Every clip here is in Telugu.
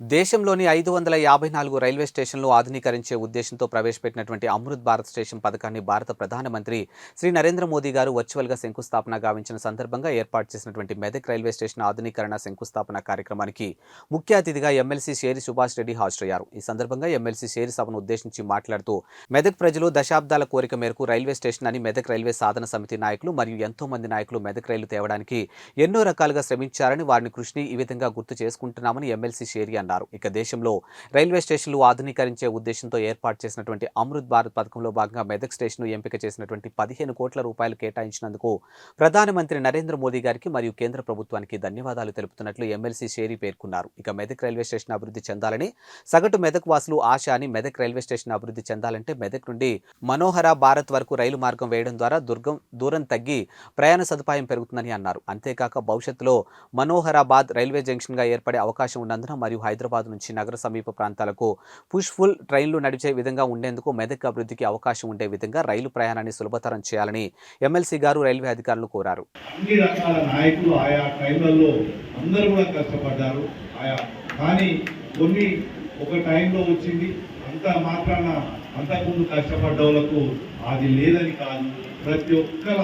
దేశంలోని ఐదు వందల యాభై నాలుగు రైల్వే స్టేషన్లు ఆధునీకరించే ఉద్దేశంతో ప్రవేశపెట్టినటువంటి అమృత్ భారత్ స్టేషన్ పథకాన్ని భారత ప్రధానమంత్రి శ్రీ నరేంద్ర మోదీ గారు వర్చువల్గా శంకుస్థాపన గావించిన సందర్భంగా ఏర్పాటు చేసినటువంటి మెదక్ రైల్వే స్టేషన్ ఆధునీకరణ శంకుస్థాపన కార్యక్రమానికి ముఖ్య అతిథిగా ఎమ్మెల్సీ షేరి సుభాష్ రెడ్డి హాజరయ్యారు. ఈ సందర్భంగా ఎమ్మెల్సీ షేరి సభను ఉద్దేశించి మాట్లాడుతూ మెదక్ ప్రజలు దశాబ్దాల కోరిక మేరకు రైల్వే స్టేషన్ అని మెదక్ రైల్వే సాధన సమితి నాయకులు మరియు ఎంతో మంది నాయకులు మెదక్ రైలు తేవడానికి ఎన్నో రకాలుగా శ్రమించారని వారిని కృషిని ఈ విధంగా గుర్తు చేసుకుంటున్నామని ఎమ్మెల్సీ షేరి అన్నారు. ఇక దేశంలో రైల్వే స్టేషన్లు ఆధునీకరించే ఉద్దేశంతో ఏర్పాటు చేసినటువంటి అమృత్ భారత్ పథకంలో భాగంగా మెదక్ స్టేషన్ ఎంపిక చేసినటువంటి పదిహేను కోట్ల రూపాయలు కేటాయించినందుకు ప్రధానమంత్రి నరేంద్ర మోదీ గారికి మరియు కేంద్ర ప్రభుత్వానికి ధన్యవాదాలు తెలుపుతున్నట్లు ఎమ్మెల్సీ షేరీ పేర్కొన్నారు. ఇక మెదక్ రైల్వే స్టేషన్ అభివృద్ధి చెందాలని సగటు మెదక్ వాసులు ఆశ అని మెదక్ రైల్వే స్టేషన్ అభివృద్ధి చెందాలంటే మెదక్ నుండి మనోహర భారత్ వరకు రైలు మార్గం వేయడం ద్వారా దుర్గం దూరం తగ్గి ప్రయాణ సదుపాయం పెరుగుతుందని అన్నారు. అంతేకాక భవిష్యత్తులో మనోహరాబాద్ రైల్వే జంక్షన్గా ఏర్పడే అవకాశం ఉన్నందున మరియు హైదరాబాద్ నుంచి నగర సమీప ప్రాంతాలకు పుష్ ఫుల్ ట్రైన్లు నడిచే విధంగా ఉండేందుకు మెదక్ అభివృద్ధికి అవకాశం ఉండే విధంగా రైలు ప్రయాణాన్ని సులభతరం చేయాలని ఎమ్మెల్సీ గారు రైల్వే అధికారులు కోరారు. అన్ని రకాల నాయకులు ఆయా టైంలలో అందరూ కూడా కష్టపడ్డారు. ఆయా కానీ కొన్ని ఒక టైంలో వచ్చింది. అంత మాత్రాన అంతకుముందు కష్టపడ్డ వాళ్ళకు అది లేదని కాదు. ప్రతి ఒక్కల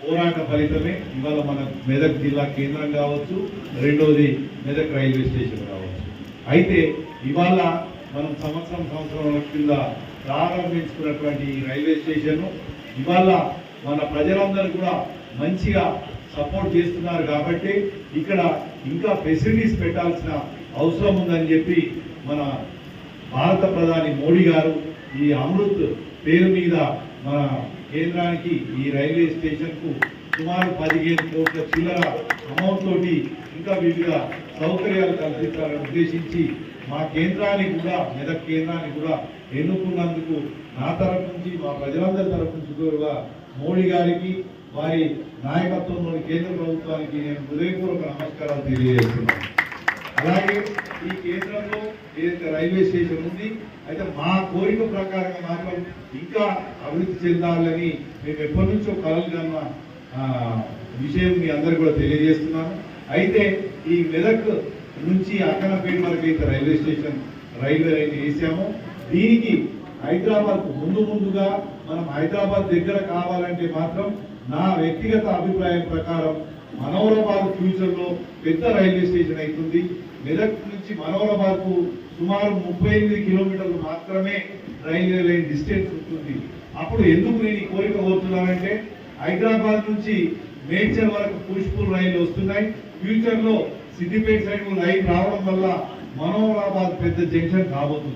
పోరాట ఫలితమే. ఇవాళ మన మెదక్ జిల్లా కేంద్రం కావచ్చు రెండోది మెదక్ రైల్వే స్టేషన్ కావచ్చు. అయితే ఇవాళ మనం సంవత్సరం సంవత్సరం కింద ప్రారంభించుకున్నటువంటి ఈ రైల్వే స్టేషన్ ఇవాళ మన ప్రజలందరూ కూడా మంచిగా సపోర్ట్ చేస్తున్నారు కాబట్టి ఇక్కడ ఇంకా ఫెసిలిటీస్ పెట్టాల్సిన అవసరం ఉందని చెప్పి మన భారత ప్రధాని మోడీ గారు ఈ అమృత్ పేరు మీద మన కేంద్రానికి ఈ రైల్వే స్టేషన్కు సుమారు పదిహేను కోట్ల చిల్లర అమౌంట్ తోటి ఇంకా వివిధ సౌకర్యాలు కల్పించాలని ఉద్దేశించి మా కేంద్రానికి కూడా మెదక్ కేంద్రానికి కూడా ఎన్నుకున్నందుకు నా తరఫు నుంచి మా ప్రజలందరి తరఫు నుంచి కూడా మోడీ గారికి వారి నాయకత్వంలోని కేంద్ర ప్రభుత్వానికి నేను హృదయపూర్వక నమస్కారాలు తెలియజేస్తున్నాను. అలాగే ఈ కేంద్రంలో ఏదైతే రైల్వే స్టేషన్ ఉంది అయితే మా కోరిక ప్రకారంగా మాత్రం ఇంకా అభివృద్ధి చెందాలని మేము ఎప్పటి నుంచో కలలు కన్న విషయం మీ అందరు కూడా తెలియజేస్తున్నాను. అయితే ఈ మెదక్ నుంచి అక్కనపేట వరకు అయితే రైల్వే స్టేషన్ రైల్వే లైన్ వేసాము. దీనికి హైదరాబాద్ ముందు ముందుగా మనం హైదరాబాద్ దగ్గర కావాలంటే మాత్రం నా వ్యక్తిగత అభిప్రాయం ప్రకారం మనోహరాబాద్ ఫ్యూచర్లో పెద్ద రైల్వే స్టేషన్ అవుతుంది. మెదక్ నుంచి మనోహరాబాద్కు సుమారు ముప్పై ఎనిమిది కిలోమీటర్లు మాత్రమే రైల్వే లైన్ డిస్టెన్స్ ఉంటుంది. అప్పుడు ఎందుకు నేను కోరిక కోరుతున్నానంటే హైదరాబాద్ నుంచి మేడ్చల్ వరకు పూష్పూర్ రైలు వస్తున్నాయి. ఫ్యూచర్లో సిద్దిపేట సైడ్ లైన్ రావడం వల్ల మనోహరాబాద్ పెద్ద జంక్షన్ కాబోతుంది.